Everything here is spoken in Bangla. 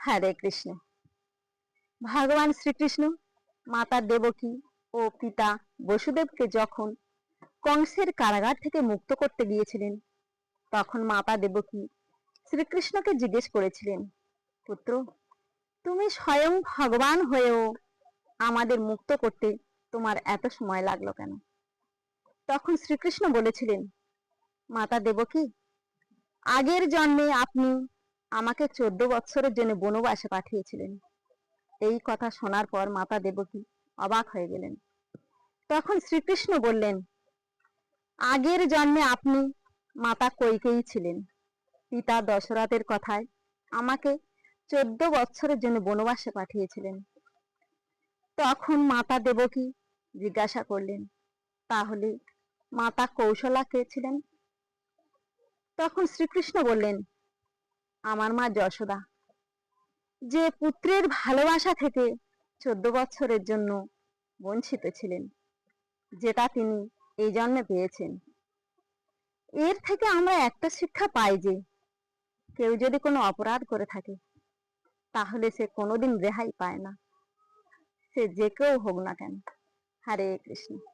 হরে কৃষ্ণ। ভগবান শ্রীকৃষ্ণ, মাতা দেবকী ও পিতা বসুদেবকে যখন কংসের কারাগার থেকে মুক্ত করতে গিয়েছিলেন, তখন মাতা দেবকী শ্রীকৃষ্ণকে জিজ্ঞেস করেছিলেন, পুত্র, তুমি স্বয়ং ভগবান হয়েও আমাদের মুক্ত করতে তোমার এত সময় লাগল কেন? তখন শ্রীকৃষ্ণ বলেছিলেন, মাতা দেবকী, আগের জন্মে আপনি আমাকে চোদ্দ বৎসরের জন্য বনবাসে পাঠিয়েছিলেন। এই কথা শোনার পর মাতা দেবকী অবাক হয়ে গেলেন। তখন শ্রীকৃষ্ণ বললেন, আগের জন্মে আপনি মাতা কৈকেয়ী ছিলেন। পিতা দশরথের কথায় আমাকে চোদ্দ বৎসরের জন্য বনবাসে পাঠিয়েছিলেন। তখন মাতা দেবকী জিজ্ঞাসা করলেন, তাহলে মাতা কৌশলা কে ছিলেন? তখন শ্রীকৃষ্ণ বললেন আমার মা যশোদা। যে পুত্রের ভালোবাসা থেকে চোদ্দ বছরের জন্য বঞ্চিত ছিলেন, যেটা তিনি এই জন্মে পেয়েছেন। এর থেকে আমরা একটা শিক্ষা পাই যে, কেউ যদি কোনো অপরাধ করে থাকে, তাহলে সে কোনোদিন রেহাই পায় না। সে যে কেউ হোক না কেন। হরে কৃষ্ণ।